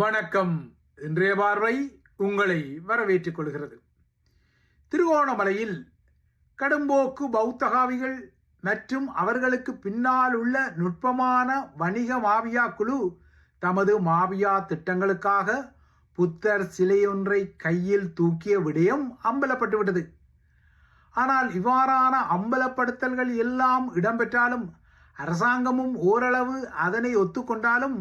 வணக்கம். இன்றைய பார்வை உங்களை வரவேற்றுக் கொள்கிறது. திருகோணமலையில் கடும்போக்கு பௌத்தகாவிகள் மற்றும் அவர்களுக்கு பின்னால் உள்ள நுட்பமான வணிக மாவியா குழு தமது மாவியா திட்டங்களுக்காக புத்தர் சிலையொன்றை கையில் தூக்கிய விடயம் அம்பலப்பட்டுவிட்டது. ஆனால் இவ்வாறான அம்பலப்படுத்தல்கள் எல்லாம் இடம்பெற்றாலும் அரசாங்கமும் ஓரளவு அதனை ஒத்துக்கொண்டாலும்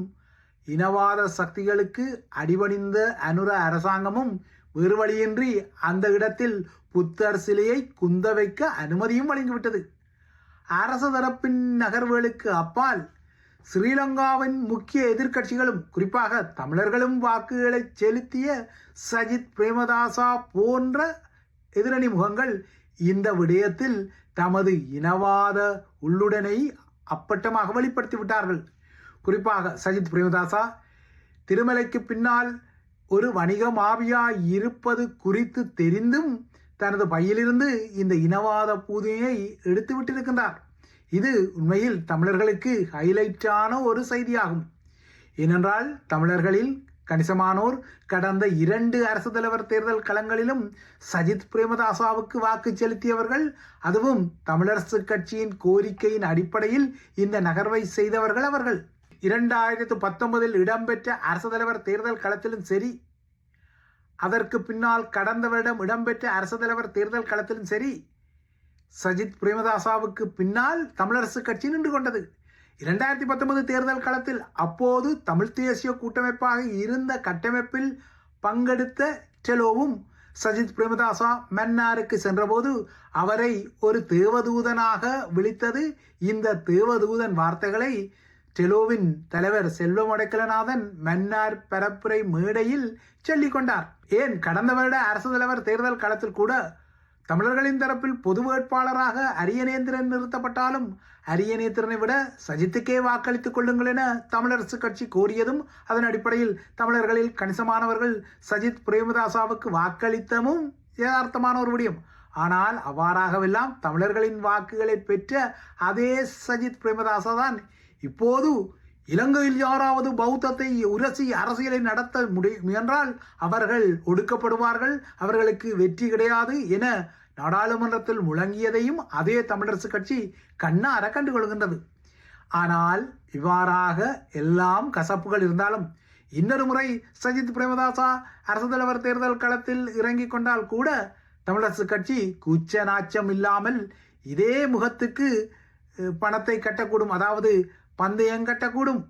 இனவாத சக்திகளுக்கு அடிபணிந்த அனுர அரசாங்கமும் வேறு வழியின்றி அந்த இடத்தில் புத்தர் சிலையை குந்த வைக்க அனுமதியும் வழங்கிவிட்டது. அரசு தரப்பின் நகர்வுகளுக்கு அப்பால் ஸ்ரீலங்காவின் முக்கிய எதிர்க்கட்சிகளும் குறிப்பாக தமிழர்களும் வாக்குகளை செலுத்திய சஜித் பிரேமதாசா போன்ற எதிரணி முகங்கள் இந்த விடயத்தில் தமது இனவாத உள்ளுடனை அப்பட்டமாக வெளிப்படுத்தி விட்டார்கள் குறிப்பாக சஜித் பிரேமதாசா திருமலைக்கு பின்னால் ஒரு வணிக மாவியா இருப்பது குறித்து தெரிந்தும் தனது பையிலிருந்து இந்த இனவாத பூதையை எடுத்து விட்டிருக்கின்றார். இது உண்மையில் தமிழர்களுக்கு ஹைலைட்டான ஒரு செய்தியாகும். ஏனென்றால் தமிழர்களில் கணிசமானோர் கடந்த இரண்டு அரசு தலைவர் தேர்தல் களங்களிலும் சஜித் பிரேமதாசாவுக்கு வாக்கு செலுத்தியவர்கள் அதுவும் தமிழரசு கட்சியின் கோரிக்கையின் அடிப்படையில் இந்த நகர்வை செய்தவர்கள் அவர்கள். இரண்டாயிரத்து பத்தொன்பதில் இடம்பெற்ற அரசு தலைவர் தேர்தல் களத்திலும் சரி. அதற்கு பின்னால் கடந்த வருடம் இடம்பெற்ற அரசு தலைவர் தேர்தல் களத்திலும் சரி. சஜித் பிரேமதாசாவுக்கு பின்னால் தமிழரசு கட்சி நின்று கொண்டது. இரண்டாயிரத்தி பத்தொன்பது தேர்தல் களத்தில் அப்போது தமிழ் தேசிய கூட்டமைப்பாக இருந்த கட்டமைப்பில் பங்கெடுத்த டெலோவும் சஜித் பிரேமதாசா மன்னாருக்கு சென்றபோது அவரை ஒரு தேவதூதனாக விழித்தது. இந்த தேவதூதன் வார்த்தைகளை டெலோவின் தலைவர் செல்வம் அடைக்கலநாதன் மன்னார் பரப்புரை மேடையில் சொல்லிக் கொண்டார். ஏன் கடந்த வருட அரசு தலைவர் தேர்தல் களத்தில் கூட தமிழர்களின் தரப்பில் பொது வேட்பாளராக அரியநேந்திரன் நிறுத்தப்பட்டாலும் அரியநேந்திரனை விட சஜித்துக்கே வாக்களித்துக் கொள்ளுங்கள் என தமிழரசு கட்சி கோரியதும் அதன் அடிப்படையில் தமிழர்களில் கணிசமானவர்கள் சஜித் பிரேமதாசாவுக்கு வாக்களித்தமும் யதார்த்தமான ஒரு விடயம். ஆனால் அவ்வாறாகவெல்லாம் தமிழர்களின் வாக்குகளை பெற்ற அதே சஜித் பிரேமதாசா தான் இப்போது இலங்கையில் யாராவது பௌத்தத்தை உரசி அரசியலை நடத்த முடி முயன்றால் அவர்கள் ஒடுக்கப்படுவார்கள் அவர்களுக்கு வெற்றி கிடையாது என நாடாளுமன்றத்தில் முழங்கியதையும் அதே தமிழரசு கட்சி கண்ணார கண்டு கொள்கின்றது. ஆனால் இவ்வாறாக எல்லாம் கசப்புகள் இருந்தாலும் இன்னொரு முறை சஜித் பிரேமதாசா அரசு தலைவர் தேர்தல் களத்தில் இறங்கிக் கொண்டால் கூட தமிழரசு கட்சி கூச்ச நாச்சம் இல்லாமல் இதே முகத்துக்கு பணத்தை கட்டக்கூடும். அதாவது பந்தயம் கட்டக்கூடும்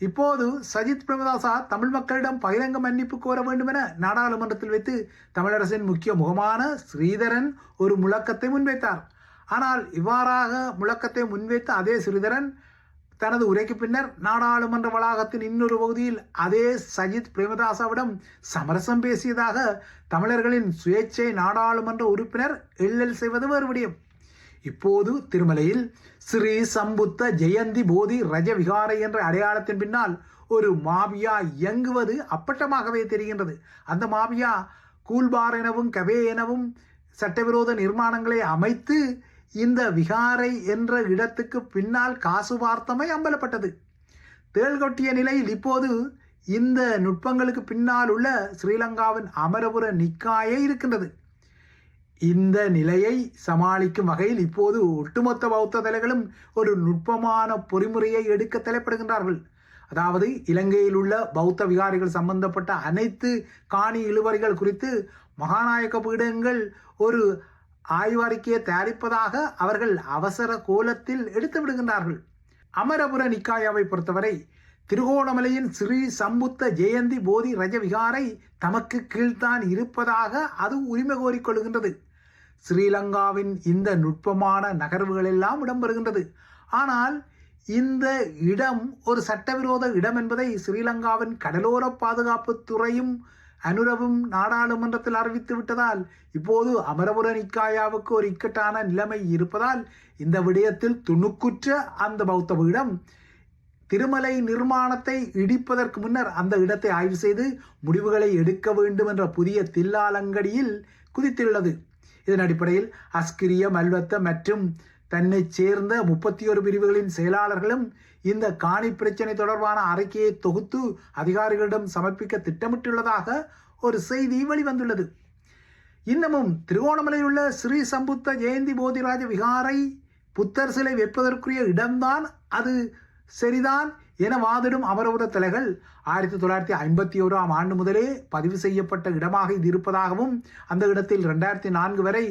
இப்போது சஜித் பிரேமதாசா தமிழ் மக்களிடம் பகிரங்க மன்னிப்பு கோர வேண்டும் என நாடாளுமன்றத்தில் வைத்து தமிழரசின் முக்கிய முகமான ஸ்ரீதரன் ஒரு முழக்கத்தை முன்வைத்தார். ஆனால் இவ்வாறாக முழக்கத்தை முன்வைத்த அதே ஸ்ரீதரன் தனது உரைக்கு பின்னர் நாடாளுமன்ற வளாகத்தின் இன்னொரு பகுதியில் அதே சஜித் பிரேமதாசாவிடம் சமரசம் பேசியதாக தமிழர்களின் சுயேட்சை நாடாளுமன்ற உறுப்பினர் எள்ளல் செய்வது வேறு இப்போது திருமலையில் ஸ்ரீ சம்புத்த ஜெயந்தி போதி ரஜ விகாரை என்ற அடையாளத்தின் பின்னால் ஒரு மாவியா இயங்குவது அப்பட்டமாகவே தெரிகின்றது. அந்த மாவியா கூல்பார் எனவும் கவே எனவும் சட்டவிரோத நிர்மாணங்களை அமைத்து இந்த விகாரை என்ற இடத்துக்கு பின்னால் காசு பார்த்தமை அம்பலப்பட்டது. தேள் கொட்டிய நிலையில் இப்போது இந்த நுட்பங்களுக்கு பின்னால் உள்ள ஸ்ரீலங்காவின் அமரபுர நிக்காயே இருக்கின்றது. இந்த நிலையை சமாளிக்கும் வகையில் இப்போது ஒட்டுமொத்த பௌத்த தலைகளும் ஒரு நுட்பமான பொறிமுறையை எடுக்க தலைப்படுகின்றார்கள். அதாவது இலங்கையில் உள்ள பௌத்த விகாரிகள் சம்பந்தப்பட்ட அனைத்து காணி இழுவரிகள் குறித்து மகாநாயக்க பீடங்கள் ஒரு ஆய்வறிக்கையை தயாரிப்பதாக அவர்கள் அவசர கோலத்தில் எடுத்து விடுகின்றார்கள். அமரபுர நிக்காயாவை பொறுத்தவரை திருகோணமலையின் ஸ்ரீ சம்புத்த ஜெயந்தி போதி ரஜ விகாரை தமக்கு கீழ்த்தான் இருப்பதாக அது உரிமை கோரிக்கொள்கின்றது ஸ்ரீலங்காவின் இந்த நுட்பமான நகர்வுகள் எல்லாம் இடம்பெறுகின்றது. ஆனால் இந்த இடம் ஒரு சட்டவிரோத இடம் என்பதை ஸ்ரீலங்காவின் கடலோர பாதுகாப்பு துறையும் அனுரவும் நாடாளுமன்றத்தில் அறிவித்து விட்டதால் இப்போது அமரபுர நிக்காயாவுக்கு ஒரு இக்கட்டான நிலைமை இருப்பதால் இந்த விடயத்தில் துணுக்குற்ற அந்த பௌத்த பீடம் திருமலை நிர்மாணத்தை இடிப்பதற்கு முன்னர் அந்த இடத்தை ஆய்வு செய்து முடிவுகளை எடுக்க வேண்டும் என்ற புதிய தில்லாலங்கடியில் குதித்துள்ளது. இதன் அடிப்படையில் அஸ்கிரிய மல்வத்த மற்றும் தன்னை சேர்ந்த முப்பத்தி ஒரு பிரிவுகளின் செயலாளர்களும் இந்த காணி பிரச்சினை தொடர்பான அறிக்கையை தொகுத்து அதிகாரிகளிடம் சமர்ப்பிக்க திட்டமிட்டுள்ளதாக ஒரு செய்தி வெளிவந்துள்ளது. இன்னமும் திருகோணமலையில் உள்ள ஸ்ரீ சம்புத்த ஜெயந்தி போதிராஜ விகாரை புத்தர் சிலை வைப்பதற்குரிய இடம்தான் அது. சரிதான் என வாதிடும் அவரவர தலைகள் ஆயிரத்தி தொள்ளாயிரத்தி ஐம்பத்தி ஓராம் ஆண்டு முதலே பதிவு செய்யப்பட்ட இடமாக இது இருப்பதாகவும் அந்த இடத்தில் ரெண்டாயிரத்தி நான்கு வரை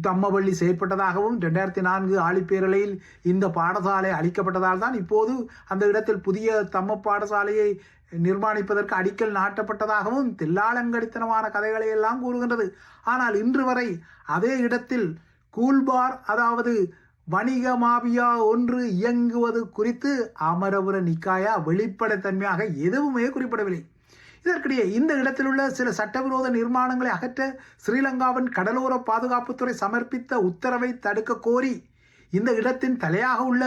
தம்மவள்ளி செயற்பட்டதாகவும் ரெண்டாயிரத்தி நான்கு ஆழிப்பேரலையில் இந்த பாடசாலை அளிக்கப்பட்டதால் தான் இப்போது அந்த இடத்தில் புதிய தம்ம பாடசாலையை நிர்மாணிப்பதற்கு அடிக்கல் நாட்டப்பட்டதாகவும் தில்லாலங்கடித்தனமான கதைகளை எல்லாம் கூறுகின்றது. ஆனால் இன்று வரை அதே இடத்தில் கூல்பார் அதாவது வணிக மாபியா ஒன்று இயங்குவது குறித்து அமரபுர நிக்காயா வெளிப்படைத்தன்மையாக எதுவுமே குறிப்பிடவில்லை. இதற்கிடையே இந்த இடத்திலுள்ள சில சட்டவிரோத நிர்மாணங்களை அகற்ற ஸ்ரீலங்காவின் கடலோர பாதுகாப்புத்துறை சமர்ப்பித்த உத்தரவை தடுக்க கோரி இந்த இடத்தின் தலையாக உள்ள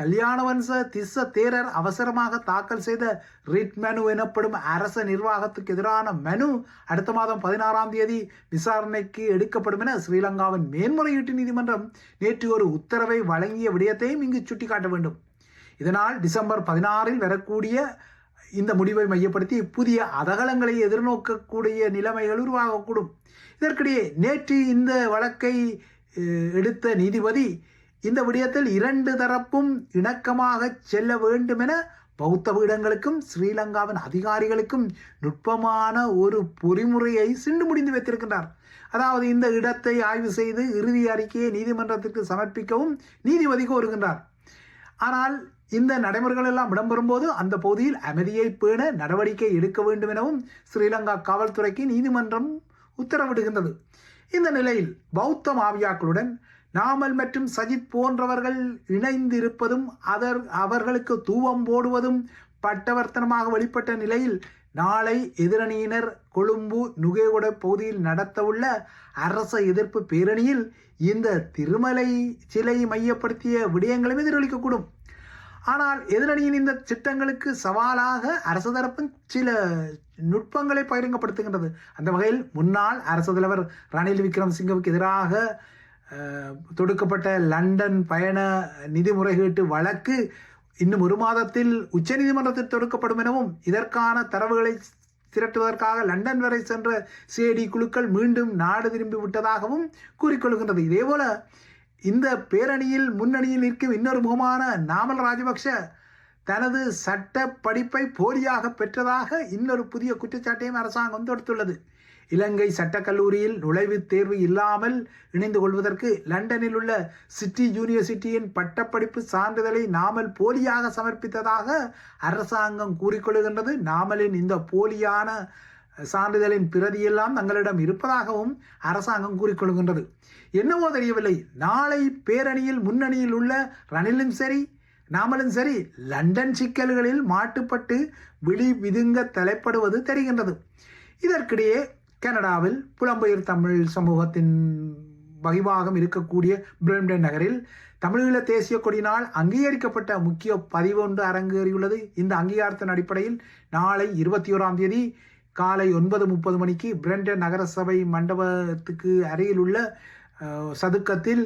கல்யாணவன்ச திஸ்ஸ தேரர் அவசரமாக தாக்கல் செய்த ரிட் மனு எனப்படும் அரச நிர்வாகத்துக்கு எதிரான மனு அடுத்த மாதம் பதினாறாம் தேதி விசாரணைக்கு எடுக்கப்படும் என ஸ்ரீலங்காவின் மேன்முறையீட்டு நீதிமன்றம் நேற்று ஒரு உத்தரவை வழங்கிய விடயத்தையும் இங்கு சுட்டிக்காட்ட வேண்டும். இதனால் டிசம்பர் பதினாறில் வரக்கூடிய இந்த முடிவை மையப்படுத்தி புதிய அதகலங்களை எதிர்நோக்கக்கூடிய நிலைமைகள் உருவாகக்கூடும். இதற்கிடையே நேற்று இந்த வழக்கை எடுத்த நீதிபதி இந்த விடயத்தில் இரண்டு தரப்பும் இணக்கமாக செல்ல வேண்டும் என பௌத்த பீடங்களுக்கும் ஸ்ரீலங்காவின் அதிகாரிகளுக்கும் நுட்பமான ஒரு பொறிமுறையை சிண்டு முடிந்து வைத்திருக்கின்றார். அதாவது இந்த இடத்தை ஆய்வு செய்து இறுதி அறிக்கையை நீதிமன்றத்திற்கு சமர்ப்பிக்கவும் நீதிபதி கோருகின்றார். ஆனால் இந்த நடைமுறைகள் எல்லாம் இடம்பெறும்போது அந்த பகுதியில் அமைதியை பேண நடவடிக்கை எடுக்க வேண்டும் எனவும் ஸ்ரீலங்கா காவல்துறைக்கு நீதிமன்றம் உத்தரவிடுகின்றது. இந்த நிலையில் பௌத்த மாவியாக்களுடன் நாமல் மற்றும் சஜித் போன்றவர்கள் இணைந்திருப்பதும் அதர் அவர்களுக்கு தூவம் போடுவதும் பட்டவர்த்தனமாக வெளிப்பட்ட நிலையில் நாளை எதிரணியினர் கொழும்பு நுகேகுட பகுதியில் நடத்தவுள்ள அரச எதிர்ப்பு பேரணியில் இந்த திருமலை சிலை மையப்படுத்திய விடயங்களும் எதிரொலிக்கக்கூடும். ஆனால் எதிரணியின் இந்த திட்டங்களுக்கு சவாலாக அரசு தரப்பும் சில நுட்பங்களை பகிரங்கப்படுத்துகின்றது. அந்த வகையில் முன்னாள் அரசு தலைவர் ரணில் விக்ரமசிங்கவுக்கு எதிராக தொடுக்கப்பட்ட லண்டன் பயண நிதி முறைகேட்டு வழக்கு இன்னும் ஒரு மாதத்தில் உச்சநீதிமன்றத்தில் தொடுக்கப்படும் எனவும் இதற்கான தரவுகளை திரட்டுவதற்காக லண்டன் வரை சென்ற சிஐடி குழுக்கள் மீண்டும் நாடு திரும்பி விட்டதாகவும் கூறிக்கொள்கின்றது. இதேபோல இந்த பேரணியில் முன்னணியில் நிற்கும் இன்னொரு முகமான நாமல் ராஜபக்ஷ தனது சட்ட படிப்பை போலியாக பெற்றதாக இன்னொரு புதிய குற்றச்சாட்டையும் அரசாங்கம் தொடுத்துள்ளது. இலங்கை சட்டக்கல்லூரியில் நுழைவுத் தேர்வு இல்லாமல் இணைந்து கொள்வதற்கு லண்டனில் உள்ள சிட்டி யூனிவர்சிட்டியின் பட்டப்படிப்பு சான்றிதழை நாமல் போலியாக சமர்ப்பித்ததாக அரசாங்கம் கூறிக்கொள்கின்றது. நாமலின் இந்த போலியான சான்றிதழின் பிரதியெல்லாம் தங்களிடம் இருப்பதாகவும் அரசாங்கம் கூறிக்கொள்கின்றது. என்னவோ தெரியவில்லை. நாளை பேரணியில் முன்னணியில் உள்ள ரணிலும் சரி நாமலும் சரி லண்டன் சிக்கல்களில் மாட்டுப்பட்டு விழி விதுங்க தலைப்படுவது தெரிகின்றது. இதற்கிடையே கனடாவில் புலம்பெயர் தமிழ் சமூகத்தின் வகிவாகம் இருக்கக்கூடிய பிரம்டன் நகரில் தமிழீழ தேசிய கொடியினால் அங்கீகரிக்கப்பட்ட முக்கிய பதிவு ஒன்று அரங்கேறியுள்ளது. இந்த அங்கீகாரத்தின் அடிப்படையில் நாளை இருபத்தி ஓராம் தேதி காலை ஒன்பது முப்பது மணிக்கு பிரண்டன் நகரசபை மண்டபத்துக்கு அருகில் உள்ள சதுக்கத்தில்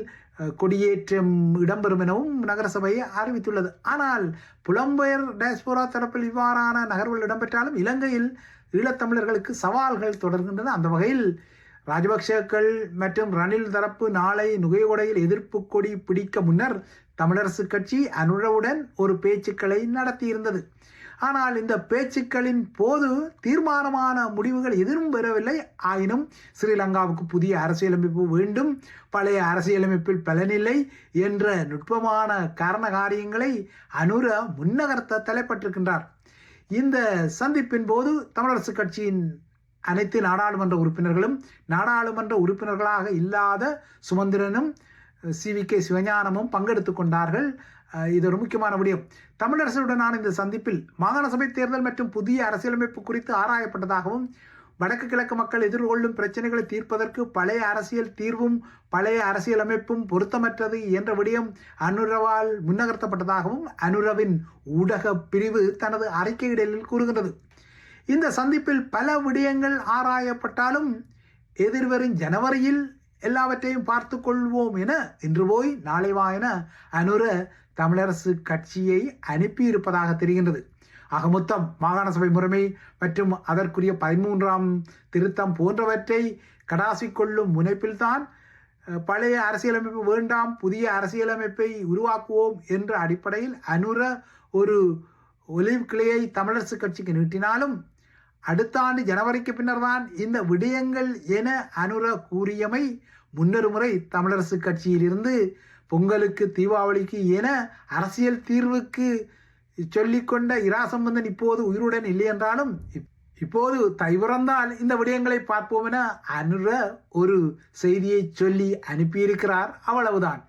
கொடியேற்றம் இடம்பெறும் எனவும் நகரசபையை அறிவித்துள்ளது. ஆனால் புலம்பெயர் டேஸ்போரா தரப்பில் இவ்வாறான நகர்வுகள் இடம்பெற்றாலும் இலங்கையில் ஈழத்தமிழர்களுக்கு சவால்கள் தொடர்கின்றன. அந்த வகையில் ராஜபக்சேக்கள் மற்றும் ரணில் தரப்பு நாளை நுகையோடையில் எதிர்ப்பு கொடி பிடிக்க முன்னர் தமிழரசு கட்சி அனுரவுடன் ஒரு பேச்சுக்களை நடத்தியிருந்தது. ஆனால் இந்த பேச்சுக்களின் போது தீர்மானமான முடிவுகள் எதுவும் பெறவில்லை. ஆயினும் ஸ்ரீலங்காவுக்கு புதிய அரசியலமைப்பு வேண்டும். பழைய அரசியலமைப்பில் பலனில்லை என்ற நுட்பமான காரண காரியங்களை அனுர முன்னகர்த்த தலைப்பட்டிருக்கின்றார். இந்த சந்திப்பின் போது தமிழரசு கட்சியின் அனைத்து நாடாளுமன்ற உறுப்பினர்களும் நாடாளுமன்ற உறுப்பினர்களாக இல்லாத சுமந்திரனும் சி வி கே சிவஞானமும் பங்கெடுத்துக் கொண்டார்கள். இது ஒரு முக்கியமான விடயம். தமிழரசுடனான இந்த சந்திப்பில் மாகாண சபை தேர்தல் மற்றும் புதிய அரசியலமைப்பு குறித்து ஆராயப்பட்டதாகவும் வடக்கு கிழக்கு மக்கள் எதிர்கொள்ளும் பிரச்சனைகளை தீர்ப்பதற்கு பழைய அரசியல் தீர்வும் பழைய அரசியலமைப்பும் பொருத்தமற்றது என்ற விடயம் அனுரவால் முன்னகர்த்தப்பட்டதாகவும் அனுரவின் ஊடக பிரிவு தனது அறிக்கையிடலில் கூறுகின்றது. இந்த சந்திப்பில் பல விடயங்கள் ஆராயப்பட்டாலும் எதிர்வரும் ஜனவரியில் எல்லாவற்றையும் பார்த்து கொள்வோம் என இன்று போய் நாளை வா என அனுர தமிழரசு கட்சியை அனுப்பியிருப்பதாக தெரிகின்றது. ஆக மொத்தம் மாகாண சபை முறைமை மற்றும் அதற்குரிய பதிமூன்றாம் திருத்தம் போன்றவற்றை கடாசி கொள்ளும் முனைப்பில்தான் பழைய அரசியலமைப்பு வேண்டாம் புதிய அரசியலமைப்பை உருவாக்குவோம் என்ற அடிப்படையில் அனுர ஒரு ஒலிவ் கிளையை தமிழரசு கட்சிக்கு நீட்டினாலும் அடுத்த ஆண்டு ஜனவரிக்கு பின்னர் தான் இந்த விடயங்கள் என அனுர கூறியமை முன்னொரு முறை தமிழரசு கட்சியிலிருந்து பொங்கலுக்கு தீபாவளிக்கு என அரசியல் தீர்வுக்கு சொல்லிக்கொண்ட இராசம்பந்தன் இப்போது உயிருடன் இல்லை என்றாலும் இப்- இப்போது தைவிறந்தால் இந்த விடயங்களை பார்ப்போம் என அனுர ஒரு செய்தியை சொல்லி அனுப்பியிருக்கிறார். அவ்வளவுதான்.